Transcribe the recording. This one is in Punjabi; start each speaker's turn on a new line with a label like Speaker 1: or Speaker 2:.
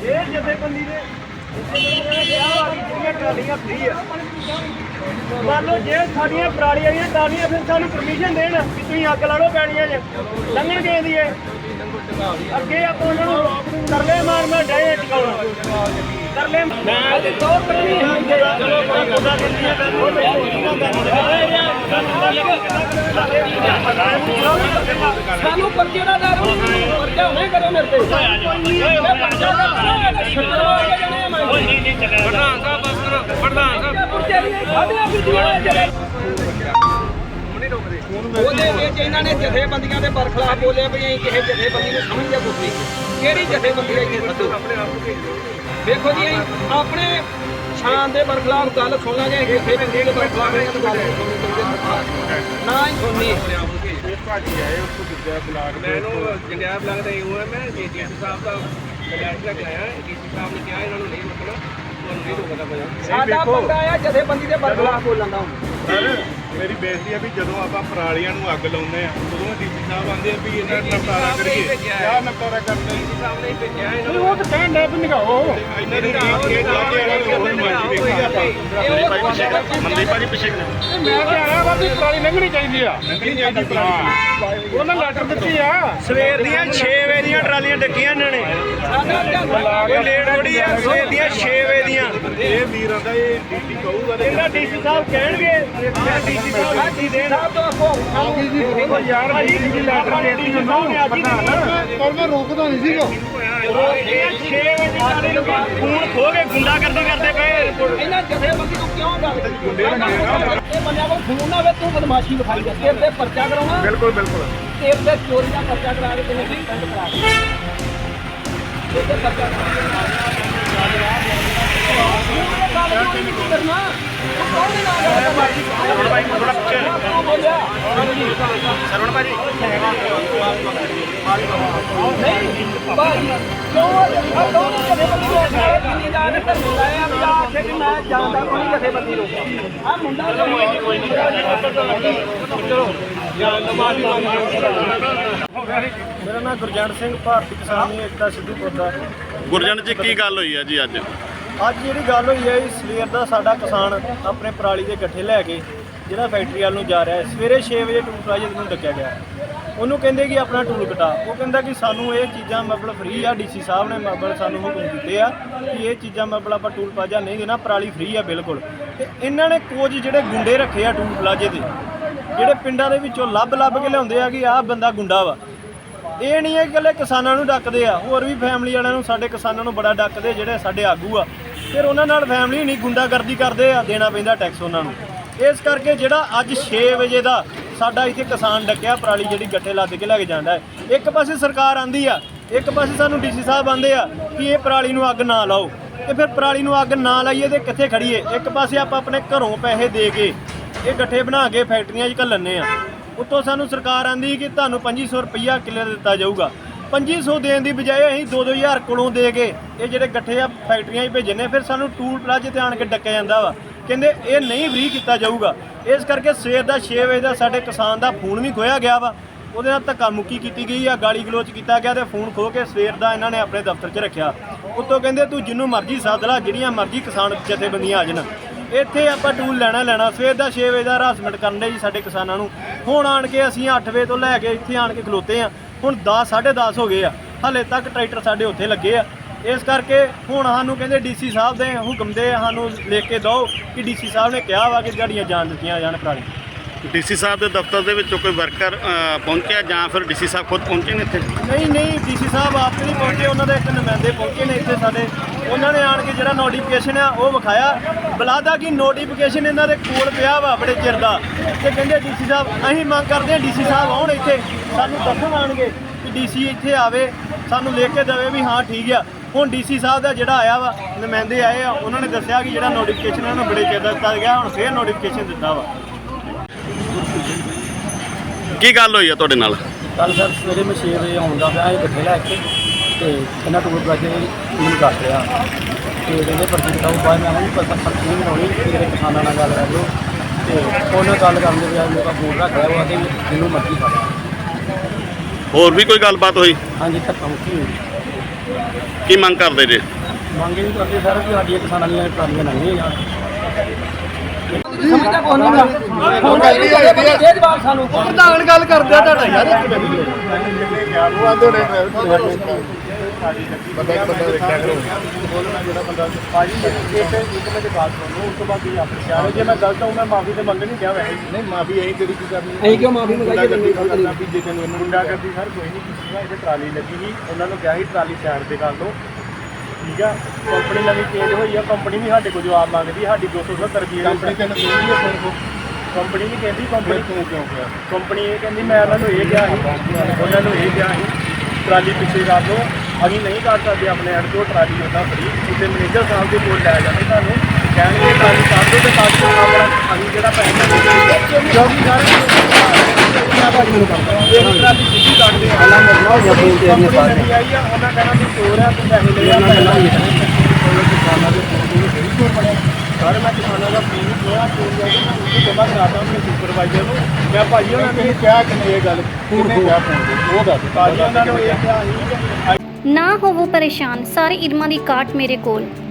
Speaker 1: ਇਹ ਜਥੇਬੰਦੀ ਦੇ ਮੰਨ ਲਓ ਜੇ ਸਾਡੀਆਂ ਪਰਾਲੀਆਂ ਦੀਆਂ ਟਰਾਲੀਆਂ ਫਿਰ ਸਾਨੂੰ ਪਰਮਿਸ਼ਨ ਦੇਣ ਕਿ ਤੁਸੀਂ ਅੱਗ ਲਾ ਲਓ ਪੈਣੀਆਂ 'ਚ ਲੰਘਣ ਗਏ ਦੀ ਇਹ ਅੱਗੇ ਆਪਾਂ ਉਹਨਾਂ ਨੂੰ ਤਰਲੇ ਮਾਰ ਮਾਰ ਡਏ ਟਿਕਾਉਣਾ। ਤਰਲੇ ਮੈਂ ਤੇ ਦੋ ਕਰਨੀ ਹੁੰਦੇ
Speaker 2: ਸਾਨੂੰ ਪਰਚੇ ਦਾ ਡਰ ਨਹੀਂ ਪਰਚਾ ਹੁਣੇ ਕਰੋ ਮੇਰੇ ਤੇ। ਪ੍ਰਧਾਨ ਸਾਹਿਬ ਬਸ ਕਰੋ ਪ੍ਰਧਾਨ ਸਾਹਿਬ ਨਹੀਂ ਉਹਦੇ ਵਿੱਚ ਇਹਨਾਂ ਨੇ ਜਥੇਬੰਦੀਆਂ ਦੇ ਬਰਖਲਾਫ ਬੋਲਿਆ ਵੀ ਅਸੀਂ ਕਿਸੇ ਜਥੇਬੰਦੀ ਨੂੰ ਸਮਝਿਆ ਕੁਝ ਨਹੀਂ ਕਿਹੜੀ ਜਥੇਬੰਦੀ ਹੈ ਇੱਥੇ ਸੱਦੋ? ਵੇਖੋ ਜੀ ਅਸੀਂ ਆਪਣੇ ਸ਼ਾਨ ਦੇ ਬਰਖਲਾਫ ਗੱਲ ਸੁਣ ਲਾਂਗੇ ਜਥੇਬੰਦੀ ਦੇ ਬਰਖਲਾਫ ਇਹ ਗੱਲ ਨਹੀਂ ਸੁਣਨੀ। ਨਾ ਹੀ ਸੁਣਨੀ।
Speaker 3: ਮੈਨੂੰ ਜੰਡਿਆਲ ਲੱਗਦਾ ਇਹ ਹੋਇਆ ਮੈਂ ਡੀਸੀ ਸਾਹਿਬ ਦਾ ਲੈਟਰ ਲਗਾਇਆ ਡੀਸੀ ਸਾਹਿਬ ਨੇ ਕਿਹਾ ਇਹਨਾਂ ਨੂੰ ਨਹੀਂ ਰੋਕਣਾ ਤੁਹਾਨੂੰ ਨਹੀਂ ਰੋਕਦਾ ਪਿਆ
Speaker 2: ਸਾਡਾ ਪੰਗਾ ਆ ਜਥੇਬੰਦੀ ਦੇ ਬਰਖਲਾਫ ਬੋਲਣ ਦਾ
Speaker 4: ਸਰ ਮੇਰੀ ਬੇਨਤੀ ਹੈ ਵੀ ਜਦੋਂ ਆਪਾਂ ਪਰਾਲੀਆਂ ਨੂੰ ਅੱਗ ਲਾਉਂਦੇ ਆ ਉਦੋਂ ਡੀਸੀ ਸਾਹਿਬ ਆਂਦੇ ਆ ਵੀ ਇਹਨਾਂ ਦਾ ਨਿਪਟਾਰਾ ਕਰੀਏ। ਕਿਆ ਨਿਪਟਾਰਾ ਕਰਦੇ
Speaker 3: ਡੀਸੀ ਸਾਹਿਬ ਨੇ ਭੇਜਿਆ ਇਹਨਾਂ ਨੂੰ
Speaker 4: ਉਹ ਤਾਂ ਕਹਿਣ ਲੱਗ ਵੀ ਨਿਗਾਹੋ ਇਹਨਾਂ ਦੀ ਡੀਸੀ ਇਹ ਲਾਗੇ ਵਾਲਾ ਨੂੰ ਹੋਰ ਮਰਜ਼ੀ ਵੇਖੀ ਆਪਾਂ
Speaker 2: ਮੰਦੀ ਭਾਜੀ ਪਿੱਛੇ
Speaker 4: ਮੈਂ ਤਾਂ ਆਇਆ ਵਾ ਵੀ ਪਰਾਲੀ ਲੰਘਣੀ ਚਾਹੀਦੀ ਆ ਲੰਘਣੀ ਚਾਹੀਦੀ ਪਰਾਲੀ ਉਹਨਾਂ ਲੈਟਰ ਦਿੱਤੀ ਆ
Speaker 1: ਸਵੇਰ ਦੀਆਂ 6 ਵਜੇ ਦੀਆਂ ਟਰਾਲੀਆਂ ਡੱਕੀਆਂ ਇਹਨਾਂ ਨੇ। ਕੋਈ ਲੇਟ ਥੋੜੀ ਆ ਸਵੇਰ ਦੀਆਂ 6 ਵਜੇ ਦੀਆਂ।
Speaker 4: ਇਹ ਵੀਰਾਂ ਦਾ ਇਹ ਡੀਸੀ ਕਹੂਗਾ ਤੇ
Speaker 1: ਇਹਨਾਂ ਡੀਸੀ ਸਾਹਿਬ ਕਹਿਣਗੇ ਡੀਸੀ ਸਾਹਿਬ ਹੀ ਦੇਣ?
Speaker 4: ਯਾਰ ਲੈਟਰ ਦੇਤੀ ਮੈਨੂੰ ਪ੍ਰਧਾਨ
Speaker 5: ਪਰ ਮੈਂ ਰੋਕਦਾ ਨਹੀਂ ਸੀਗਾ।
Speaker 1: ਇਹ 6 ਵਜੇ ਟਰਾਲੀ ਨੂੰ ਖੂਨ ਖੋ ਕੇ ਗੁੰਡਾਗਰਦੀ ਕਰਦੇ ਪਏ।
Speaker 2: ਇਹਨਾਂ ਜਥੇਬੰਦੀ ਨੂੰ ਕਿਉਂ ਗੱਲ ਇਹ ਬੰਦਿਆਂ ਕੋਲ ਖੂਨ ਨਾ ਹੋਵੇ ਤੂੰ ਬਦਮਾਸ਼ੀ ਵਿਖਾਈ ਜਾ ਤੇਰੇ ਤੇ ਪਰਚਾ ਕਰਾਉਣਾ।
Speaker 4: ਬਿਲਕੁਲ ਬਿਲਕੁਲ।
Speaker 2: ਤੇਰੇ ਤੇ ਚੋਰੀ ਦਾ ਪਰਚਾ ਕਰਾ ਕੇ ਤੈਨੂੰ ਸਸਪੈਂਡ ਕਰਾ ਦੇ ਤੇਰੇ ਤੇ ਪਰਚਾ ਕਰਾ ਨਾ ਸਰਵਣ ਭਾਈ ਥੋੜਾ ਪਿੱਛੇ
Speaker 1: ਸਰਵਣ ਭਾਜੀ
Speaker 2: ਨਹੀਂ ਭਾਈ ਕਿਉਂ ਆ ਦੋਨੋਂ ਜਥੇਬੰਦੀ ਨੂੰ ਸਾਰੇ ਕਿੰਨੀ ਦਾ ਨੇ ਧਰਮ ਲਾਇਆ ਵੀ ਆ ਆਖੇ ਕਿ ਮੈਂ ਜਾਣਦਾ ਕੋਈ ਜਥੇਬੰਦੀ ਨੂੰ ਆ ਮੁੰਡਾ ਕੋਈ
Speaker 1: ਮੇਰਾ ਨਾਮ ਗੁਰਜੰਟ ਸਿੰਘ, ਭਾਰਤੀ ਕਿਸਾਨ ਏਕਤਾ ਸਿੱਧੂਪੁਰ ਦਾ
Speaker 5: ਗੁਰਜੰਟ ਜੀ, ਕੀ ਗੱਲ ਹੋਈ ਹੈ ਜੀ ਅੱਜ?
Speaker 1: ਅੱਜ ਜਿਹੜੀ ਗੱਲ ਹੋਈ ਹੈ, ਇਹ ਸਵੇਰ ਦਾ ਸਾਡਾ ਕਿਸਾਨ ਆਪਣੇ ਪਰਾਲੀ ਦੇ ਗੱਠੇ ਲੈ ਕੇ ਜਿਹੜਾ ਫੈਕਟਰੀ ਵੱਲ ਨੂੰ ਜਾ ਰਿਹਾ ਹੈ। ਸਵੇਰੇ 6 ਵਜੇ ਟੂਲ ਪਲਾਜ਼ੇ ਨੂੰ ਡੱਕਿਆ ਗਿਆ। ਉਹਨੂੰ ਕਹਿੰਦੇ ਕਿ ਆਪਣਾ ਟੂਲ ਕਟਾ। ਉਹ ਕਹਿੰਦਾ ਕਿ ਸਾਨੂੰ ਇਹ ਚੀਜ਼ਾਂ ਮਤਲਬ ਫ੍ਰੀ ਆ, ਡੀਸੀ ਸਾਹਿਬ ਨੇ ਮਤਲਬ ਸਾਨੂੰ ਹੁਕਮ ਦਿੱਤੇ ਆ ਕਿ ਇਹ ਚੀਜ਼ਾਂ ਮਤਲਬ ਆਪਾਂ ਟੂਲ ਪਲਾਜ਼ਾ ਨਹੀਂ ਦੇਣਾ, ਪਰਾਲੀ ਫ੍ਰੀ ਆ ਬਿਲਕੁਲ। ਤੇ ਇਹਨਾਂ ਨੇ ਕੁਝ ਜਿਹੜੇ ਗੁੰਡੇ ਰੱਖੇ ਆ ਟੂਲ ਪਲਾਜ਼ੇ ਦੇ, ਜਿਹੜੇ ਪਿੰਡਾਂ ਦੇ ਵਿੱਚੋਂ ਲੱਭ ਲੱਭ ਕੇ ਲਿਆਉਂਦੇ ਆ ਕਿ ਆਹ ਬੰਦਾ ਗੁੰਡਾ ਵਾ। ਇਹ ਨਹੀਂ ਹੈ ਕਿ ਇਕੱਲੇ ਕਿਸਾਨਾਂ ਨੂੰ ਡੱਕਦੇ ਆ, ਹੋਰ ਵੀ ਫੈਮਿਲੀ ਵਾਲਿਆਂ ਨੂੰ, ਸਾਡੇ ਕਿਸਾਨਾਂ ਨੂੰ ਬੜਾ ਡੱਕਦੇ ਜਿਹੜੇ ਸਾਡੇ ਆਗੂ ਆ। ਫਿਰ ਉਹਨਾਂ ਨਾਲ ਫੈਮਿਲੀ ਨਹੀਂ ਗੁੰਡਾਗਰਦੀ ਕਰਦੇ ਆ, ਦੇਣਾ ਪੈਂਦਾ ਟੈਕਸ ਉਹਨਾਂ ਨੂੰ। ਇਸ ਕਰਕੇ ਜਿਹੜਾ ਅੱਜ 6 ਵਜੇ ਦਾ ਸਾਡਾ ਇੱਥੇ ਕਿਸਾਨ ਡੱਕਿਆ, ਪਰਾਲੀ ਜਿਹੜੀ ਗੱਠੇ ਲੱਦ ਕੇ ਲੈ ਕੇ ਜਾਂਦਾ ਹੈ। ਇੱਕ ਪਾਸੇ ਸਰਕਾਰ ਆਂਦੀ ਆ, ਇੱਕ ਪਾਸੇ ਸਾਨੂੰ ਡੀਸੀ ਸਾਹਿਬ ਆਂਦੇ ਆ ਕਿ ਇਹ ਪਰਾਲੀ ਨੂੰ ਅੱਗ ਨਾ ਲਾਓ। ਤੇ ਫਿਰ ਪਰਾਲੀ ਨੂੰ ਅੱਗ ਨਾ ਲਾਈਏ ਤੇ ਕਿੱਥੇ ਖੜੀਏ ਇੱਕ ਪਾਸੇ ਆਪਾਂ ਆਪਣੇ ਘਰੋਂ ਪੈਸੇ ਦੇ ਕੇ ਇਹ ਗੱਠੇ ਬਣਾ ਕੇ ਫੈਕਟਰੀਆਂ 'ਚ ਘੱਲਣੇ ਆ। ਉੱਤੋਂ ਸਾਨੂੰ ਸਰਕਾਰ ਆਂਦੀ ਕਿ ਤੁਹਾਨੂੰ 2500 ਰੁਪਈਆ ਕਿੱਲੇ ਦਿੱਤਾ ਜਾਊਗਾ। 2500 ਦੇਣ ਦੀ ਬਜਾਏ ਅਸੀਂ 2-2000 ਕੋਲੋਂ ਦੇ ਕੇ ਇਹ ਜਿਹੜੇ ਗੱਠੇ ਆ ਫੈਕਟਰੀਆਂ 'ਚ ਭੇਜਣੇ ਫਿਰ ਸਾਨੂੰ ਟੂਲ ਪਲਾਜ਼ੇ ਤੇ ਆਣ ਕੇ ਡੱਕਿਆ ਜਾਂਦਾ ਵਾ। ਕਹਿੰਦੇ ਇਹ ਨਹੀਂ ਫ੍ਰੀ ਕੀਤਾ ਜਾਊਗਾ। ਇਸ ਕਰਕੇ ਸਵੇਰ ਦਾ 6 ਵਜੇ ਦਾ ਸਾਡੇ ਕਿਸਾਨ ਦਾ ਫੋਨ ਵੀ ਖੋਇਆ ਗਿਆ ਵਾ। ਉਹਦੇ ਨਾਲ ਧੱਕਾ ਮੁੱਕੀ ਕੀਤੀ ਗਈ ਆ, ਗਾਲੀ ਗਲੋਚ ਕੀਤਾ ਗਿਆ ਤੇ ਫੋਨ ਖੋ ਕੇ ਸਵੇਰ ਦਾ ਇਹਨਾਂ ਨੇ ਆਪਣੇ ਦਫ਼ਤਰ 'ਚ ਰੱਖਿਆ। ਉੱਤੋਂ ਕਹਿੰਦੇ ਤੂੰ ਜਿੰਨੂੰ ਮਰਜ਼ੀ ਸੱਦ ਲਾ, ਜਿਹੜੀਆਂ ਮਰਜ਼ੀ ਕਿਸਾਨ ਜਥੇਬੰਦੀਆਂ ਆ ਜਾਣ। ਇੱਥੇ ਆਪਾਂ ਟੂਲ ਲੈਣਾ ਲੈਣਾ। ਸਵੇਰ ਦਾ 6 ਵਜੇ ਦਾ ਹਰਾਸਮੈਂਟ ਕਰਨ ਦੇ ਜੀ ਸਾਡੇ ਕਿਸਾਨਾਂ ਨੂੰ। ਹੁਣ ਆਣ ਕੇ ਅਸੀਂ 8 ਵਜੇ ਤੋਂ ਲੈ ਕੇ ਇੱਥੇ ਆਣ ਕੇ ਖਲੋਤੇ ਆ। ਹੁਣ 10 10:30 ਹੋ ਗਏ ਆ। ਹਲੇ ਤੱਕ ਟਰੈਕਟਰ ਸਾਡੇ ਉੱਥੇ ਲੱਗੇ ਆ। ਇਸ ਕਰਕੇ ਹੁਣ ਸਾਨੂੰ ਕਹਿੰਦੇ ਡੀਸੀ ਸਾਹਿਬ ਦੇ ਹੁਕਮ ਦੇ ਸਾਨੂੰ ਲਿਖ ਕੇ ਦਿਓ ਕਿ ਡੀਸੀ ਸਾਹਿਬ ਨੇ ਕਿਹਾ ਵਾ ਕਿ ਗਾੜੀਆਂ ਜਾਣ ਦਿੱਤੀਆਂ ਜਾਣ ਪਰਾਲੀ
Speaker 5: ਡੀਸੀ ਸਾਹਿਬ ਦੇ ਦਫ਼ਤਰ ਦੇ ਵਿੱਚੋਂ ਕੋਈ ਵਰਕਰ ਪਹੁੰਚਿਆ ਜਾਂ ਫਿਰ ਡੀਸੀ ਸਾਹਿਬ ਖੁਦ ਪਹੁੰਚੇ ਨੇ ਇੱਥੇ?
Speaker 1: ਨਹੀਂ ਨਹੀਂ, ਡੀਸੀ ਸਾਹਿਬ ਆਪ ਨਹੀਂ ਪਹੁੰਚੇ, ਉਹਨਾਂ ਦੇ ਇੱਕ ਨੁਮਾਇੰਦੇ ਪਹੁੰਚੇ ਨੇ ਇੱਥੇ ਸਾਡੇ। ਉਹਨਾਂ ਨੇ ਆਣ ਕੇ ਜਿਹੜਾ ਨੋਟੀਫਿਕੇਸ਼ਨ ਆ, ਉਹ ਵਿਖਾਇਆ। ਬਲਾਦਾ ਕਿ ਨੋਟੀਫਿਕੇਸ਼ਨ ਇਹਨਾਂ ਦੇ ਕੋਲ ਪਿਆ ਵਾ, ਬੜੇ ਚਿਰ ਦਾ। ਤੇ ਕਹਿੰਦੇ ਡੀਸੀ ਸਾਹਿਬ, ਅਸੀਂ ਮੰਗ ਕਰਦੇ ਹਾਂ ਡੀਸੀ ਸਾਹਿਬ ਆਉਣ ਇੱਥੇ। ਸਾਨੂੰ ਦੱਸਣ ਆਣਗੇ ਕਿ ਡੀਸੀ ਇੱਥੇ ਆਵੇ, ਸਾਨੂੰ ਲਿਖ ਕੇ ਦੇਵੇ ਵੀ ਹਾਂ, ਠੀਕ ਆ। ਹੁਣ ਡੀਸੀ ਸਾਹਿਬ ਦਾ ਜਿਹੜਾ ਆਇਆ ਵਾ, ਨੁਮਾਇੰਦੇ ਆਏ ਆ, ਉਹਨਾਂ ਨੇ ਦੱਸਿਆ ਕਿ ਜਿਹੜਾ ਨੋਟੀਫਿਕੇਸ਼ਨ ਇਹਨਾਂ ਨੂੰ ਬੜੇ ਚਿਰ ਦਾ ਦਿੱਤਾ ਗਿਆ, ਹੁਣ ਫੇਰ ਨੋਟੀਫਿਕੇਸ਼ਨ ਦਿੱਤਾ ਵਾ।
Speaker 5: ਕੀ ਗੱਲ ਹੋਈ ਹੈ ਤੁਹਾਡੇ ਨਾਲ?
Speaker 6: ਕੱਲ ਸਰ ਸਵੇਰੇ ਮੈਂ 6 ਵਜੇ ਆਉਂਦਾ ਪਿਆ ਇਹ ਗੱਠੇ ਲੈ ਕੇ ਤੇ ਇਹਨਾਂ ਟੂਰ ਪਲਾਜੇ ਮੈਨੂੰ ਦੱਸ ਰਿਹਾ। ਤੇ ਕਹਿੰਦੇ ਪਰਚੀ ਕਟਾਓ ਬਾਅਦ ਮੈਂ ਉਹਨੂੰ ਪਤਾ ਪਰਚੀ ਨਹੀਂ ਬਣਾਉਣੀ ਮੇਰੇ ਕਿਸਾਨਾਂ ਨਾਲ ਗੱਲ ਕਰ ਲਓ ਤੇ ਉਹਨਾਂ ਗੱਲ ਕਰਨ ਦੇ ਬਜਾਏ ਮੇਰਾ ਫੋਨ ਰੱਖ ਲਿਆ ਉਹ ਆਦੇ ਜਿਹਨੂੰ ਮਰਜ਼ੀ ਕਰ
Speaker 5: ਹੋਰ ਵੀ ਕੋਈ ਗੱਲਬਾਤ ਹੋਈ?
Speaker 6: ਹਾਂਜੀ ਧੱਕਾ ਮੁੱਕੀ ਹੋਈ।
Speaker 5: ਕੀ ਮੰਗ ਕਰਦੇ ਜੇ?
Speaker 6: ਮੰਗੇ ਵੀ ਕਰਦੇ ਸਰ ਕਿ ਸਾਡੀਆਂ ਕਿਸਾਨਾਂ ਦੀਆਂ ਟਰਾਲੀਆਂ ਲੰਘੀਆਂ। ਜਾਣ
Speaker 2: ਸਮਝਦਾ ਕੋਈ ਨਹੀਂ ਹੁਣ ਇਹ ਜਵਾਬ ਸਾਨੂੰ
Speaker 1: ਪ੍ਰਧਾਨ ਗੱਲ ਕਰਦੇ ਤੁਹਾਡਾ ਯਾਰ ਭਾਜੀ ਇੱਕ ਇੱਕ ਮਿੰਟ ਬਾਤ ਸੁਣੋ ਉਸ ਤੋਂ ਬਾਅਦ ਤੁਸੀਂ ਆਪੇ ਸ਼ਹਿਰ ਜੇ ਮੈਂ ਗਲਤ ਹਾਂ ਮੈਂ ਮਾਫੀ ਤੇ ਮੰਗਣੀ ਕਿਹਾ ਵੈਸੇ
Speaker 4: ਨਹੀਂ ਮਾਫੀ ਐਂ ਤੇਰੀ ਕੀ ਕਰਨੀ
Speaker 2: ਅਸੀਂ ਕਿਉਂ ਮਾਫੀ ਮੰਗਾਈਏ
Speaker 4: ਜੇ ਤੈਨੂੰ
Speaker 1: ਗੁੰਡਾ ਕਰਦੀ ਸਰ, ਕੋਈ ਨਹੀਂ ਕਿਸੇ ਦਾ ਇੱਥੇ ਟਰਾਲੀ ਲੱਗੀ ਸੀ, ਉਹਨਾਂ ਨੂੰ ਕਿਹਾ ਸੀ ਟਰਾਲੀ ਸਾਈਡ ਤੇ ਕਰ ਲਓ। ਠੀਕ ਆ ਕੰਪਨੀ ਨਵੀਂ ਚੇਂਜ ਹੋਈ ਆ ਕੰਪਨੀ ਵੀ ਸਾਡੇ ਕੋਲ ਜਵਾਬ ਮੰਗਦੀ ਸਾਡੀ 270 ਰੁਪਏ
Speaker 4: ਕੰਪਨੀ ਤੈਨੂੰ ਕਹਿੰਦੀ ਹੈ ਫਿਰ
Speaker 1: ਕੰਪਨੀ ਨਹੀਂ ਕਹਿੰਦੀ ਕੰਪਨੀ
Speaker 4: ਤੂੰ ਕਿਉਂ ਕਿਹਾ?
Speaker 1: ਕੰਪਨੀ ਇਹ ਕਹਿੰਦੀ ਮੈਂ ਉਹਨਾਂ ਨੂੰ ਇਹ ਕਿਹਾ ਸੀ ਉਹਨਾਂ ਨੂੰ ਇਹ ਕਿਹਾ ਸੀ ਟਰਾਲੀ ਪਿੱਛੇ ਕਰ ਲਓ ਅਸੀਂ ਨਹੀਂ ਕਰ ਸਕਦੇ ਆਪਣੇ ਐਡ ਤੋਂ ਟਰਾਲੀ ਉਹਦਾ ਫਰੀ ਉੱਤੇ ਮੈਨੇਜਰ ਸਾਹਿਬ ਦੇ ਕੋਲ ਲੈ ਜਾਂਦੇ ਤੁਹਾਨੂੰ ਕਹਿਣਗੇ ਟਰਾਲੀ ਕਰ ਦਿਓ ਤੇ ਚ ਆਪਣਾ ਅਸੀਂ ਜਿਹੜਾ ਪੈਸਾ ਦੇਵਾਂਗੇ ਕਿਉਂਕਿ ਸਾਰੇ ਮੈਂ ਭਾਜੀ ਨੂੰ ਕਰਦਾ ਇਹ ਟਰਾਲੀ ਸਿੱਧੀ ਕੱਢਦੇ ਆ
Speaker 6: ਪਹਿਲਾਂ ਮੇਰੇ ਨਾਲ ਜੱਬੂ ਤੇ ਇਹਨੇ ਪਾ
Speaker 1: ਕੰਪਨੀ ਆਈ ਆ ਉਹਨਾਂ ਕਹਿਣਾ ਵੀ ਚੋਰ ਆ ਤੂੰ ਪੈਸੇ ਲੈ ਆ ਪਹਿਲਾਂ ਕਿਸਾਨਾਂ ਦੇ ਫੋਨ ਨੂੰ ਸਹੀ ਚੋਰ ਬਣਿਆ ਸਾਰੇ ਮੈਂ ਕਿਸਾਨਾਂ ਦਾ ਫੋਨ ਲਿਆ ਚੋਰ ਜਾ ਕੇ ਮੈਂ ਉਹਨੂੰ ਜਮਾ ਕਰਾਤਾ ਆਪਣੇ ਸੁਪਰਵਾਈਜ਼ਰ ਨੂੰ ਮੈਂ ਭਾਜੀ ਉਹਨਾਂ ਨੇ
Speaker 4: ਕਿਹਾ ਕਿ ਇਹ ਗੱਲ ਕਿਹਨੇ ਕਿਹਾ ਫੋਨ ਉਹ ਦੱਸ
Speaker 1: ਭਾਜੀ ਉਹਨਾਂ ਨੂੰ ਇਹ ਕਿਹਾ ਸੀ ਕਿ
Speaker 7: ਨਾ ਹੋਵੋ ਪਰੇਸ਼ਾਨ ਸਾਰੇ ਇਲਮਾਂ ਦੀ ਕਾਟ ਮੇਰੇ ਕੋਲ